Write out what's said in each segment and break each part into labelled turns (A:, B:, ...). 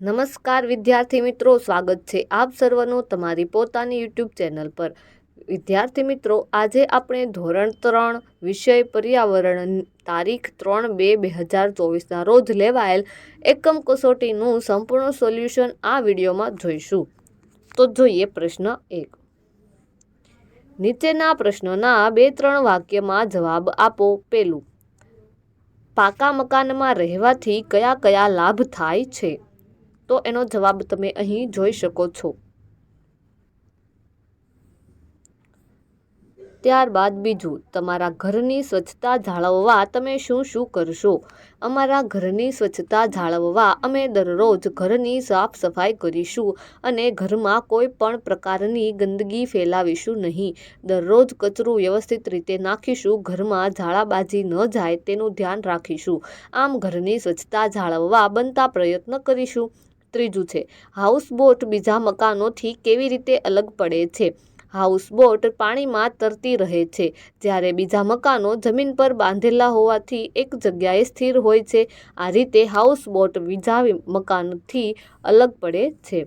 A: નમસ્કાર વિદ્યાર્થી મિત્રો, સ્વાગત છે આપ સર્વનું તમારી પોતાની યુટ્યુબ ચેનલ પર. વિદ્યાર્થી મિત્રો, આજે આપણે ધોરણ ત્રણ વિષય પર્યાવરણ તારીખ ત્રણ બે બે હજાર ચોવીસના રોજ લેવાયેલ એકમ કસોટીનું સંપૂર્ણ સોલ્યુશન આ વિડીયોમાં જોઈશું. તો જોઈએ પ્રશ્ન એક. નીચેના પ્રશ્નોના બે ત્રણ વાક્યમાં જવાબ આપો પેલું. પાકા મકાનમાં રહેવાથી કયા કયા લાભ થાય છે? તો એનો જવાબ તમે અહીં જોઈ શકો છો. ત્યારબાદ બીજું, તમારા ઘરની સ્વચ્છતા જાળવવા તમે શું શું કરશો? અમારા ઘરની સ્વચ્છતા જાળવવા અમે દરરોજ ઘરની સાફ સફાઈ કરીશું અને ઘરમાં કોઈ પણ પ્રકારની ગંદકી ફેલાવીશું નહીં. દરરોજ કચરું વ્યવસ્થિત રીતે નાખીશું, ઘરમાં ઝાડાબાજી ન જાય તેનું ધ્યાન રાખીશું. આમ ઘરની સ્વચ્છતા જાળવવા બનતા પ્રયત્ન કરીશું. ત્રીજું છે, હાઉસબોટ બીજા મકાનોથી કેવી રીતે અલગ પડે છે? હાઉસબોટ પાણીમાં તરતી રહે છે. જ્યારે બીજા મકાનો જમીન પર બાંધેલા હોવાથી એક જગ્યાએ સ્થિર હોય છે. આ રીતે હાઉસબોટ બીજા મકાનથી અલગ પડે છે.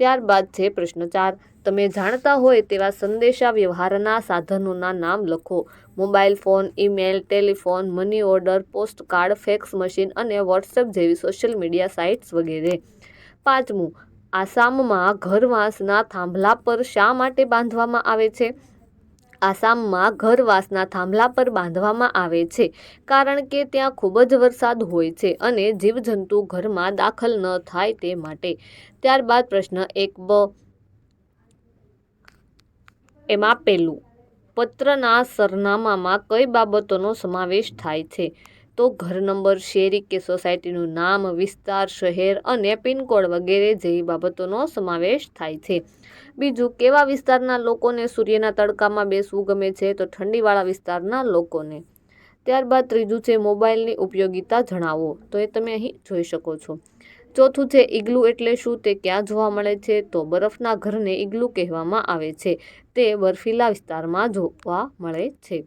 A: ત્યારબાદ છે પ્રશ્ન ચાર, તમે જાણતા હોય તેવા સંદેશા વ્યવહારના સાધનોના નામ લખો. Mobile phone, email, telephone, money order, postcard, fax machine અને વોટ્સએપ જેવી સોશિયલ મીડિયા સાઇટ્સ વગેરે. પાંચમું, આસામમાં ઘરવાસના થાંભલા પર શા માટે બાંધવામાં આવે છે? આસામમાં ઘરવાસના થાંભલા પર બાંધવામાં આવે છે કારણ કે ત્યાં ખૂબ જ વરસાદ હોય છે અને જીવજંતુ ઘરમાં દાખલ ન થાય તે માટે. ત્યારબાદ પ્રશ્ન એક બ. એમાં પહેલું, પત્રના સરનામામાં કઈ બાબતોનો સમાવેશ થાય છે? તો ઘર નંબર શેરી કે સોસાયટીનું નામ, વિસ્તાર, શહેર અને પિનકોડ વગેરે જેવી બાબતોનો સમાવેશ થાય છે. બીજું, કેવા વિસ્તારના લોકોને સૂર્યના તડકામાં બેસવું ગમે છે? તો ઠંડીવાળા વિસ્તારના લોકોને. ત્યારબાદ ત્રીજું છે, મોબાઈલની ઉપયોગિતા જણાવો. તો એ તમે અહીં જોઈ શકો છો. ચોથું છે ઇગ્લુ એટલે શું? તે ક્યાં જોવા મળે છે? તો બરફના ઘરને ઇગ્લુ કહેવામાં આવે છે. તે બર્ફીલા વિસ્તારમાં જોવા મળે છે.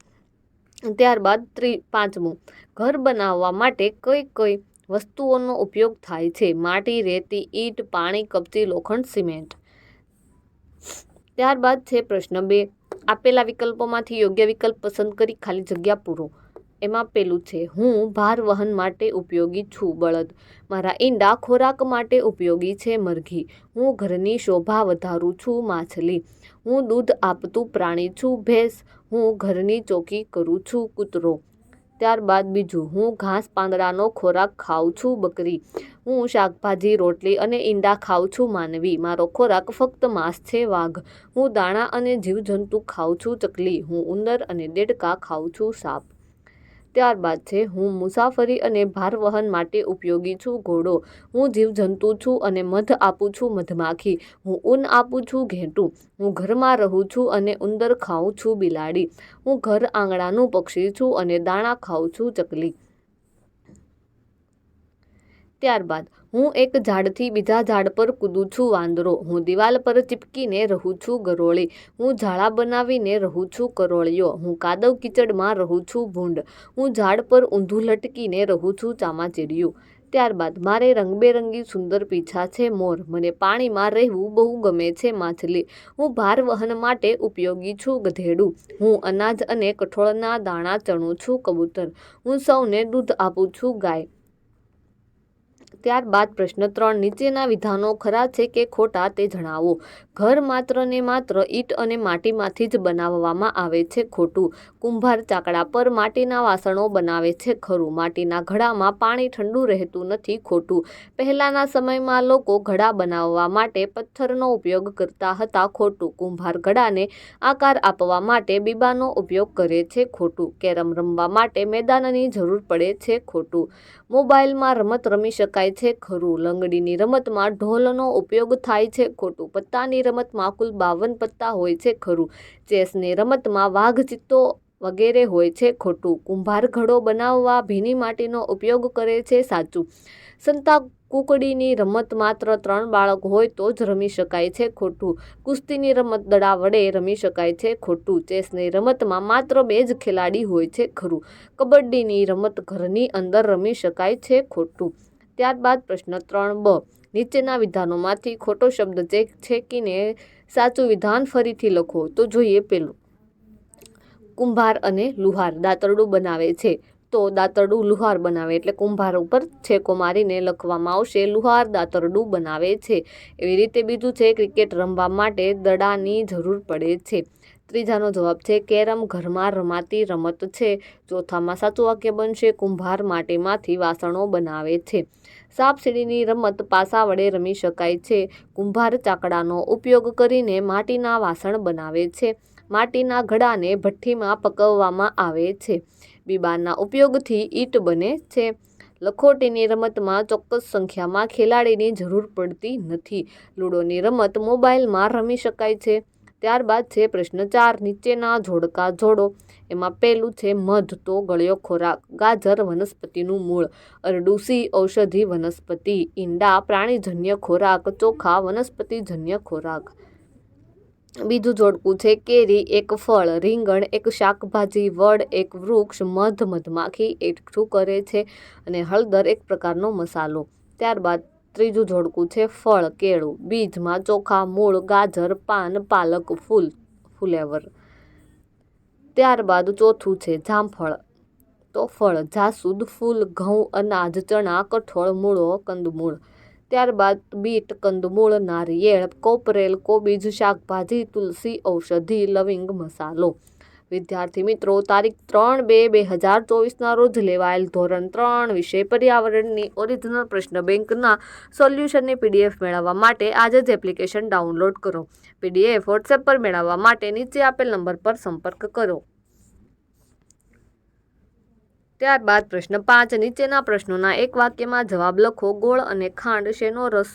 A: ત્યારબાદ ત્રી, પાંચમું. ઘર બનાવવા માટે કઈ કઈ વસ્તુઓનો ઉપયોગ થાય છે? માટી, રેતી, ઈંટ, પાણી, કપચી, લોખંડ, સિમેન્ટ. ત્યારબાદ છે પ્રશ્ન બે. આપેલા વિકલ્પોમાંથી યોગ્ય વિકલ્પ પસંદ કરી ખાલી જગ્યા પૂરો. એમાં પેલું છે, હું ભાર વહન માટે ઉપયોગી છું, બળદ. મારા ઈંડા ખોરાક માટે ઉપયોગી છે, મરઘી. હું ઘરની શોભા વધારું છું, માછલી. હું દૂધ આપતું પ્રાણી છું, ભેંસ. હું ઘરની ચોકી કરું છું, કૂતરો. ત્યારબાદ બીજું, હું ઘાસ પાંદડાનો ખોરાક ખાઉં છું, બકરી. હું શાકભાજી, રોટલી અને ઈંડા ખાઉં છું, માનવી. મારો ખોરાક ફક્ત માંસ છે, વાઘ. હું દાણા અને જીવજંતુ ખાઉં છું, ચકલી. હું ઉંદર અને દેડકા ખાઉં છું, સાપ. ત્યારબાદ છે, હું મુસાફરી અને ભારવહન માટે ઉપયોગી છું, ઘોડો. હું જીવજંતુ છું અને મધ આપું છું, મધમાખી. હું ઊન આપું છું, ઘેટું. હું ઘરમાં રહું છું અને ઉંદર ખાઉં છું, બિલાડી. હું ઘર આંગણાનું પક્ષી છું અને દાણા ખાઉં છું, ચકલી. ત્યારબાદ હું એક ઝાડથી બીજા ઝાડ પર કૂદું છું વાંદરો. હું દિવાલ પર ચીપકીને રહું છું ગરોળી. હું ઝાડા બનાવીને રહું છું કરોળિયો હું કાદવ કીચડમાં રહું છું ભૂંડ. હું ઝાડ પર ઊંધું લટકીને રહું છું ચામાચીડિયું. ત્યારબાદ મારે રંગબેરંગી સુંદર પીછા છે મોર. મને પાણીમાં રહેવું બહુ ગમે છે માછલી. હું ભાર વહન માટે ઉપયોગી છું ગધેડું. હું અનાજ અને કઠોળના દાણા ચણું છું કબૂતર. હું સૌને દૂધ આપું છું ગાય. ત્યારબાદ પ્રશ્ન ત્રણ, નીચેના વિધાનો ખરા છે કે ખોટા તે જણાવો. ઘર માત્ર ને માત્ર ઈંટ અને માટીમાંથી જ બનાવવામાં આવે છે ખોટું. કુંભાર ચાકડા પર માટીના વાસણો બનાવે છે ખરું. માટીના ઘડામાં પાણી ઠંડુ રહેતું નથી ખોટું. પહેલાંના સમયમાં લોકો ઘડા બનાવવા માટે પથ્થરનો ઉપયોગ કરતા હતા ખોટું. કુંભાર ઘડાને આકાર આપવા માટે બીબાનો ઉપયોગ કરે છે ખોટું. કેરમ રમવા માટે મેદાનની જરૂર પડે છે ખોટું. મોબાઈલમાં રમત રમી શકાય છે. ખરું, લંગડીની રમતમાં ઢોલનો ઉપયોગ થાય છે. ખોટું પત્તાની રમતમાં કુલ બાવન પત્તા હોય છે. ખરું, ચેસની રમતમાં વાઘ ચિત્તો વગેરે હોય છે. ખોટું, કુંભાર ઘડો બનાવવા ભીની માટીનો ઉપયોગ કરે છે. સાચું, સંતા કુકડીની રમત માત્ર ત્રણ બાળક હોય તો જ રમી શકાય છે. ખોટું, કુસ્તીની રમત દડા વડે રમી શકાય છે. ખોટું, ચેસની રમતમાં માત્ર બે જ ખેલાડી હોય છે. ખરું, કબડ્ડીની રમત ઘરની અંદર રમી શકાય છે. ખોટું ત્યારબાદ પ્રશ્ન ત્રણ બ. નીચેના વિધાનોમાંથી ખોટો શબ્દ ચેક છેકીને સાચું વિધાન ફરીથી લખો, તો જોઈએ પેલું. કુંભાર અને લુહાર દાંતરડું બનાવે છે. તો દાંતરડું લુહાર બનાવે એટલે કુંભાર ઉપર છેકો મારીને લખવામાં આવશે, લુહાર દાંતરડું બનાવે છે. એવી રીતે બીજું છે, ક્રિકેટ રમવા માટે દડાની જરૂર પડે છે. ત્રીજાનો જવાબ છે, કેરમ ઘરમાં રમાતી રમત છે. ચોથામાં સાચું વાક્ય બનશે, કુંભાર માટીમાંથી વાસણો બનાવે છે. સાપ સીડીની રમત પાસા વડે રમી શકાય છે. કુંભાર ચાકડાનો ઉપયોગ કરીને માટીના વાસણ બનાવે છે. માટીના ઘડાને ભઠ્ઠીમાં પકવવામાં આવે છે. બીબારના ઉપયોગથી ઈંટ બને છે. લખોટીની રમતમાં ચોક્કસ સંખ્યામાં ખેલાડીની જરૂર પડતી નથી. લૂડોની રમત મોબાઈલમાં રમી શકાય છે. ત્યારબાદ છે પ્રશ્ન ચાર, નીચેના જોડકા જોડો. એમાં પહેલું છે મધ, તો ગળ્યો ખોરાક. ગાજર, વનસ્પતિનું મૂળ. અરડુસી, ઔષધિ, વનસ્પતિ. ઈંડા, પ્રાણીજન્ય ખોરાક. ચોખા, વનસ્પતિજન્ય ખોરાક. બીજું જોડકું છે કેરી, એક ફળ. રીંગણ, એક શાકભાજી. વડ, એક વૃક્ષ. મધ, મધમાખી. એકઠું કરે છે. અને હળદર, એક પ્રકારનો મસાલો. ત્યારબાદ ત્રીજું જોડકું છે ફળ, કેળું, બીજમાં ચોખા, મૂળ, ગાજર, પાન, પાલક, ફૂલ, ફુલેવર. ત્યારબાદ ચોથું છે જામફળ. તો ફળ, જાસૂદ, ફૂલ, ઘઉં, અનાજ, ચણા, કઠોળ, મૂળો, કંદમૂળ. ત્યારબાદ બીટ, કંદમૂળ, નારિયેળ, કોપરેલ, કોબીજ, શાકભાજી, તુલસી, ઔષધિ, લવિંગ, મસાલો. વિદ્યાર્થી મિત્રો, તારીખ ત્રણ બે બે હજાર ચોવીસના રોજ લેવાયેલ ધોરણ ત્રણ વિષય પર્યાવરણની ઓરિજિનલ પ્રશ્ન બેંકના સોલ્યુશનની પીડીએફ મેળવવા માટે આજે જ એપ્લિકેશન ડાઉનલોડ કરો. પીડીએફ વોટ્સએપ પર મેળવવા માટે નીચે આપેલ નંબર પર સંપર્ક કરો. ત્યારબાદ પ્રશ્ન પાંચ, નીચેના પ્રશ્નોના એક વાક્યમાં જવાબ લખો, ગોળ અને ખાંડ શેનો રસ,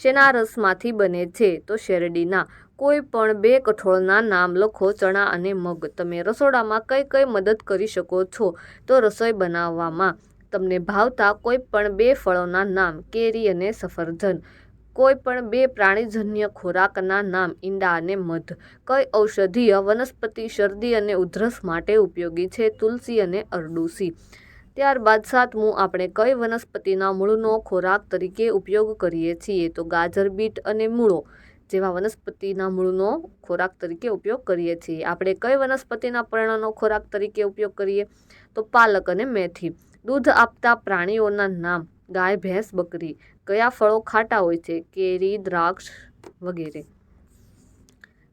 A: શેના રસમાંથી બને છે? તો શેરડીના. કોઈ પણ બે કઠોળના નામ લખો, ચણા અને મગ. તમે રસોડામાં કઈ કઈ મદદ કરી શકો છો? તો રસોઈ બનાવવામાં તમને ભાવતા કોઈ પણ બે ફળોના નામ, કેરી અને સફરજન. કોઈ પણ બે પ્રાણીજન્ય ખોરાકના નામ, ઈંડા અને મધ. કઈ ઔષધીય વનસ્પતિ શરદી અને ઉધરસ માટે ઉપયોગી છે? તુલસી અને અરડુસી. ત્યારબાદ સાતમું, આપણે કઈ વનસ્પતિના મૂળનો ખોરાક તરીકે ઉપયોગ કરીએ છીએ? તો ગાજર, બીટ અને મૂળો. જેવા વનસ્પતિના મૂળનો ખોરાક તરીકે ઉપયોગ કરીએ છીએ. આપણે કઈ વનસ્પતિના પર્ણનો ખોરાક તરીકે ઉપયોગ કરીએ? તો પાલક અને મેથી. દૂધ આપતા પ્રાણીઓના નામ, ગાય, ભેંસ, બકરી. કયા ફળો ખાટા હોય છે? કેરી, દ્રાક્ષ વગેરે.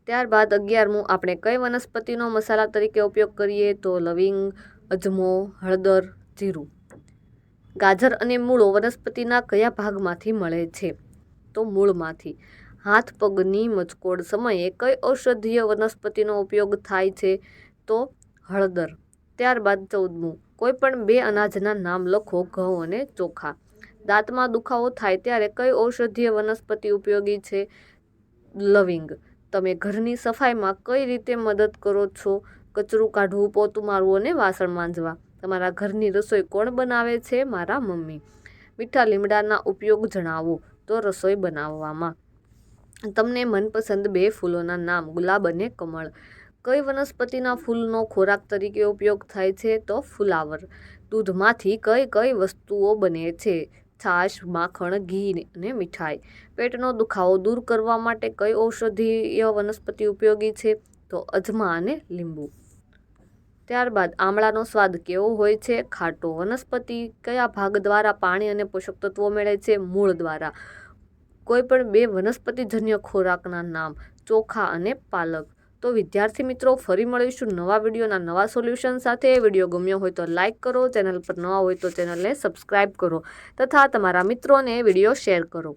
A: ત્યારબાદ અગિયારમું, આપણે કઈ વનસ્પતિનો મસાલા તરીકે ઉપયોગ કરીએ? તો લવિંગ, અજમો, હળદર, જીરું. ગાજર અને મૂળો વનસ્પતિના કયા ભાગમાંથી મળે છે? તો મૂળમાંથી. હાથ પગની મચકોડ સમયે કઈ ઔષધીય વનસ્પતિનો ઉપયોગ થાય છે? તો હળદર. ત્યારબાદ ચૌદમું, કોઈ પણ બે અનાજના નામ લખો ઘઉં અને ચોખા. દાંતમાં દુખાવો થાય ત્યારે કઈ ઔષધીય વનસ્પતિ ઉપયોગી છે? લવિંગ. તમે ઘરની સફાઈમાં કઈ રીતે મદદ કરો છો? કચરું કાઢવું, પોતું મારવું અને વાસણ માંજવા. તમારા ઘરની રસોઈ કોણ બનાવે છે? મારા મમ્મી. મીઠા લીમડાના ઉપયોગ જણાવો. તો રસોઈ બનાવવામાં તમને મનપસંદ બે ફૂલોના નામ, ગુલાબ અને કમળ. કઈ વનસ્પતિના ફૂલનો ખોરાક તરીકે ઉપયોગ થાય છે? તો ફુલાવર. દૂધમાંથી કઈ કઈ વસ્તુઓ બને છે? છાશ, માખણ, ઘી અને મીઠાઈ. પેટનો દુખાવો દૂર કરવા માટે કઈ ઔષધીય વનસ્પતિ ઉપયોગી છે? તો અજમા અને લીંબુ. ત્યારબાદ આમળાનો સ્વાદ કેવો હોય છે? ખાટો વનસ્પતિ કયા ભાગ દ્વારા પાણી અને પોષક તત્વો મેળવે છે? મૂળ દ્વારા. કોઈ પણ બે વનસ્પતિજન્ય ખોરાકના નામ, ચોખા અને પાલક. તો વિદ્યાર્થી મિત્રો, ફરી મળીશું નવા વિડીયોના નવા સોલ્યુશન સાથે. વીડિયો ગમ્યો હોય તો લાઇક કરો, ચેનલ પર નવા હોય તો ચેનલને સબસ્ક્રાઈબ કરો તથા તમારા મિત્રોને વીડિયો શેર કરો.